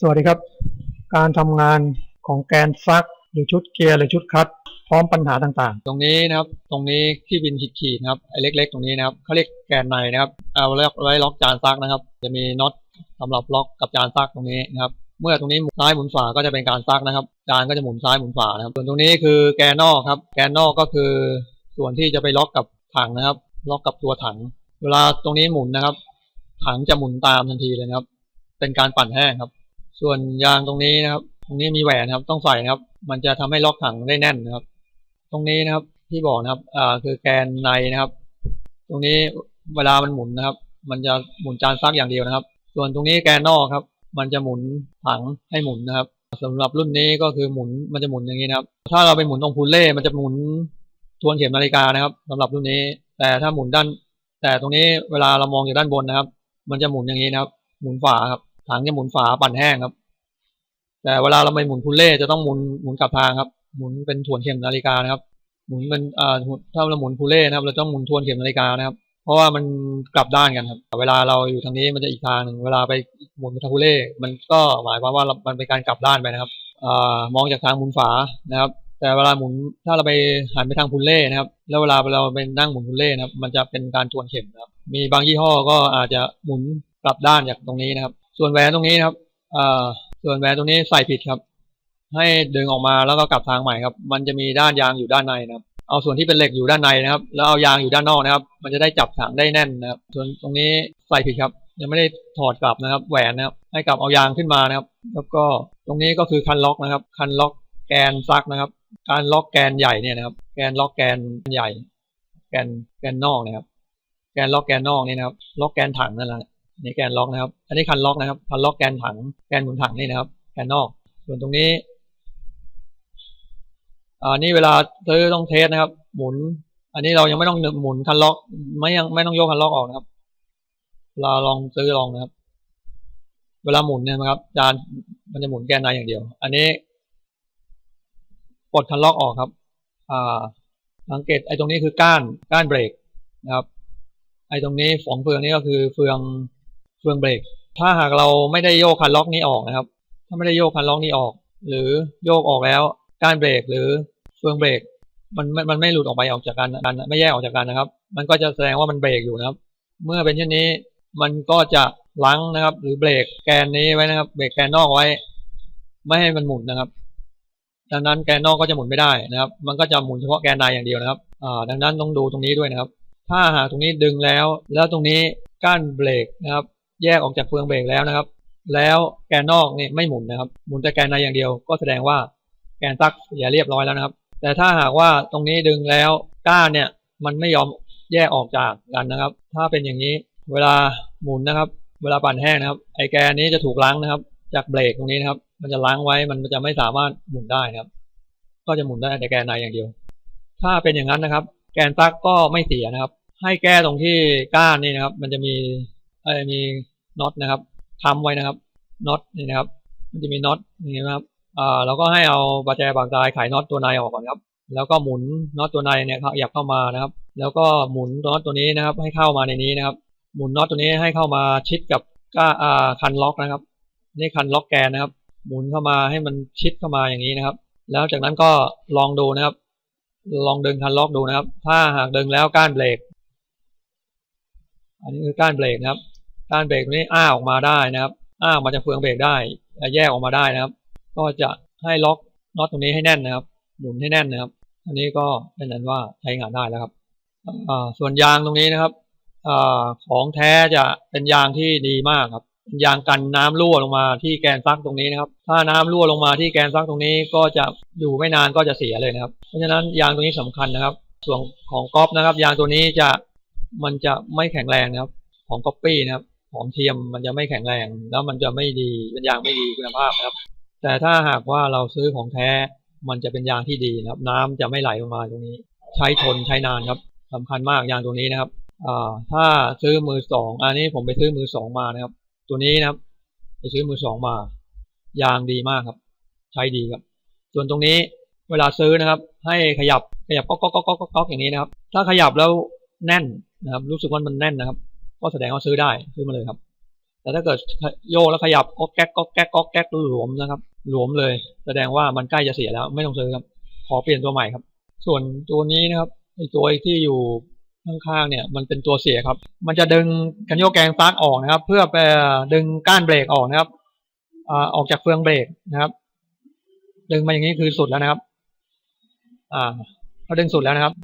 สวัสดีครับ การทำงานของแกนซัก หรือชุดเกียร์หรือชุดคัดพร้อมปัญหาต่างๆ ตรงนี้นะครับ ตรงนี้ที่บินขีดๆนะครับไอ้เล็ก ๆ ตรงนี้นะครับเขาเรียกแกนในนะครับเอาไว้ไว้ล็อกจานซักนะครับ จะมีน็อตสำหรับล็อกกับจานซักตรงนี้นะครับ เมื่อตรงนี้หมุนซ้ายหมุนขวาก็จะเป็นการซักนะครับ จานก็จะหมุนซ้ายหมุนขวานะครับ ส่วนตรงนี้คือแกนนอกครับ แกนนอกก็คือส่วนที่จะไปล็อกกับถังนะครับ ล็อกกับตัวถัง เวลาตรงนี้หมุนนะครับ ถังจะหมุนตามทันทีเลยนะครับ เป็นการปั่นแห้งครับ ส่วนยางตรงนี้นะครับ ตรงนี้มีแหวนครับ ต้องใส่นะครับ มันจะทำให้ล็อกถังได้แน่นนะครับ ตรงนี้นะครับที่บอกนะครับ อ่า คือแกนในนะครับ ตรงนี้เวลามันหมุนนะครับ มันจะหมุนจานซักอย่างเดียวนะครับ ส่วนตรงนี้แกนนอกครับ มันจะหมุนถังให้หมุนนะครับสำหรับรุ่นนี้ก็คือหมุน มันจะหมุนอย่างนี้นะครับ ถ้าเราไปหมุนตรงพูลเล่ มันจะหมุนทวนเข็มนาฬิกานะครับสำหรับรุ่นนี้ แต่ถ้าหมุนด้าน แต่ตรงนี้เวลาเรามองจากด้านบนนะครับ มันจะหมุนอย่างนี้นะครับ หมุนฝาครับ ถังจะหมุนฝาปั่นแห้งครับ แต่เวลาเราไปหมุนพูลเล่จะต้องหมุนหมุนกลับทางครับ หมุนเป็นทวนเข็มนาฬิกานะครับ หมุนเป็นอ่าถ้าเราหมุนพูลเล่นะครับ เราต้องหมุนทวนเข็มนาฬิกานะครับ เพราะว่ามันกลับด้านกันครับเวลาเราอยู่ทางนี้มันจะอีกทางหนึ่งเวลาไปหมุนทาพูลเล่มันก็หมายความว่ามันเป็นการกลับด้านไปนะครับอ่ามองจากทางหมุนฝานะครับ แต่เวลาหมุนถ้าเราไปหันไปทางพูลเล่นะครับ แล้วเวลาเราไปนั่งหมุนพูลเล่นะครับ มันจะเป็นการทวนเข็มนะครับ มีบางยี่ห้อก็อาจจะหมุนกลับด้านจากตรงนี้นะครับ ส่วนแหวนตรงนี้ครับอ่าส่วนแหวนตรงนี้ใส่ผิดครับ ให้ดึงออกมาแล้วก็กลับทางใหม่ครับ มันจะมีด้านยางอยู่ด้านในนะครับ เอาส่วนที่เป็นเหล็กอยู่ด้านในนะครับ แล้วเอายางอยู่ด้านนอกนะครับ มันจะได้จับถังได้แน่นนะครับ ส่วนตรงนี้ใส่ผิดครับ ยังไม่ได้ถอดกลับนะครับ แหวนนะครับ ให้กลับเอายางขึ้นมานะครับ แล้วก็ตรงนี้ก็คือคันล็อกนะครับ คันล็อกแกนซักนะครับ การล็อกแกนใหญ่เนี่ยนะครับ แกนล็อกแกนใหญ่ แกนแกนนอกนะครับ แกนล็อกแกนนอกนี่นะครับ ล็อกแกนถังนั่นแหละ นี่แกนล็อกนะครับ อันนี้คันล็อกนะครับคันล็อกแกนถังแกนหมุนถังนี่นะครับแกนนอก ส่วนตรงนี้อ่านี่เวลาซื้อต้องเทสนะครับ หมุน อันนี้เรายังไม่ต้องหมุนคันล็อก ไม่ยังไม่ต้องโยกคันล็อกออกนะครับเราลองซื้อลองนะครับ เวลาหมุนเนี่ยนะครับ จานมันจะหมุนแกนในอย่างเดียว อันนี้ปลดคันล็อกออกครับ อ่า สังเกตไอ้ตรงนี้คือก้านก้านเบรกนะครับ ไอ้ตรงนี้ฝองเฟืองนี้ก็คือเฟือง เฟืองเบรก ถ้าหากเราไม่ได้โยกคันล็อกนี้ออกนะครับ ถ้าไม่ได้โยกคันล็อกนี้ออก หรือโยกออกแล้วกานเบรกหรือเฟืองเบรกมันมันไม่หลุดออกไปออกจากกันกันไม่แยกออกจากกันนะครับ มันก็จะแสดงว่ามันเบรกอยู่นะครับ เมื่อเป็นเช่นนี้มันก็จะลังนะครับ หรือเบรกแกนนี้ไว้นะครับ เบรกแกนนอกไว้ ไม่ให้มันหมุนนะครับ ดังนั้นแกนนอกก็จะหมุนไม่ได้นะครับ มันก็จะหมุนเฉพาะแกนในอย่างเดียวนะครับอ่าดังนั้นต้องดูตรงนี้ด้วยนะครับ ถ้าหากตรงนี้ดึงแล้ว แล้วตรงนี้ก้านเบรกนะครับ แยกออกจากเฟืองเบรกแล้วนะครับ แล้วแกนนอกนี่ไม่หมุนนะครับ หมุนแต่แกนในอย่างเดียว ก็แสดงว่าแกนซักเสียเรียบร้อยแล้วนะครับ แต่ถ้าหากว่าตรงนี้ดึงแล้วก้านเนี่ยมันไม่ยอมแยกออกจากกันนะครับ ถ้าเป็นอย่างนี้เวลาหมุนนะครับ เวลาปั่นแห้งนะครับ ไอแกนนี้จะถูกล้างนะครับ จากเบรกตรงนี้นะครับ มันจะล้างไว้มันจะไม่สามารถหมุนได้นะครับ ก็จะหมุนได้แต่แกนในอย่างเดียว ถ้าเป็นอย่างนั้นนะครับ แกนซักก็ไม่เสียนะครับ ให้แก้ตรงที่ก้านนี่นะครับ มันจะมีเออมี น็อตนะครับค้ำไว้นะครับน็อตนี่นะครับ มันจะมีน็อตนี่นะครับอ่าเราก็ให้เอาประแจบางตายไขน็อตตัวในออกก่อนครับ แล้วก็หมุนน็อตตัวในเนี่ยขยับเข้ามานะครับ แล้วก็หมุนน็อตตัวนี้นะครับ ให้เข้ามาในนี้นะครับ หมุนน็อตตัวนี้ให้เข้ามาชิดกับก้าอ่าคันล็อกนะครับ นี่คันล็อกแกนนะครับ หมุนเข้ามาให้มันชิดเข้ามาอย่างนี้นะครับ แล้วจากนั้นก็ลองดูนะครับ ลองดึงคันล็อกดูนะครับ ถ้าหากดึงแล้วก้านเบรกอันนี้คือก้านเบรกนะครับ ก้านเบรกนี้อ้าออกมาได้นะครับ อ้าออกมาจากเฟืองเบรกได้แยกออกมาได้นะครับ ก็จะให้ล็อกน็อตตรงนี้ให้แน่นนะครับ หมุนให้แน่นนะครับ อันนี้ก็เป็นนั้นว่าใช้งานได้แล้วครับส่วนยางตรงนี้นะครับอของแท้จะเป็นยางที่ดีมากครับเป็นยางกันน้ำรั่วลงมาที่แกนซักตรงนี้นะครับ ถ้าน้ำรั่วลงมาที่แกนซักตรงนี้ก็จะอยู่ไม่นานก็จะเสียเลยนะครับ เพราะฉะนั้นยางตรงนี้สำคัญนะครับ ส่วนของก๊อฟนะครับ ยางตัวนี้จะมันจะไม่แข็งแรงนะครับ ของก๊อปปี้นะครับ ของเทียมมันจะไม่แข็งแรง แล้วมันจะไม่ดีเป็นยางไม่ดีคุณภาพครับ แต่ถ้าหากว่าเราซื้อของแท้มันจะเป็นยางที่ดีนะครับ น้ำจะไม่ไหลลงมาตรงนี้ ใช้ทนใช้นานครับสำคัญมากยางตัวนี้นะครับอ่าถ้าซื้อมือสองอันนี้ผมไปซื้อมือสองมานะครับ ตัวนี้นะครับ ไปซื้อมือสองมายางดีมากครับ ใช้ดีครับ ส่วนตรงนี้เวลาซื้อนะครับ ให้ขยับขยับก๊อกก๊อกก๊อกก๊อกก๊อกอย่างนี้นะครับ ถ้าขยับแล้วแน่นนะครับ รู้สึกว่ามันแน่นนะครับ ก็แสดงว่าซื้อได้ซื้อมาเลยครับ แต่ถ้าเกิดโยกแล้วขยับก็แก๊กก็แก๊กก็แก๊กหลวมนะครับ หลวมเลย แสดงว่ามันใกล้จะเสียแล้ว ไม่ต้องซื้อครับ ขอเปลี่ยนตัวใหม่ครับ ส่วนตัวนี้นะครับไอตัวที่อยู่ข้างๆเนี่ยมันเป็นตัวเสียครับ มันจะดึงกันโยกแกงฟักออกนะครับ เพื่อไปดึงก้านเบรกออกนะครับออกจากเฟืองเบรกนะครับ ดึงมาอย่างนี้คือสุดแล้วนะครับ อ่าเราดึงสุดแล้วนะครับ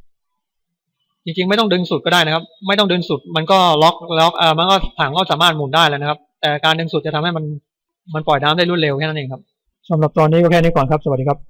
จริงๆไม่ต้องดึงสุดก็ได้นะครับ ไม่ต้องดึงสุดมันก็ล็อกล็อกเอ่อมันก็ถังก็สามารถหมุนได้แล้วนะครับ แต่การดึงสุดจะทำให้มันมันปล่อยน้ำได้รวดเร็วแค่นั้นเองครับสำหรับตอนนี้ก็แค่นี้ก่อนครับ สวัสดีครับ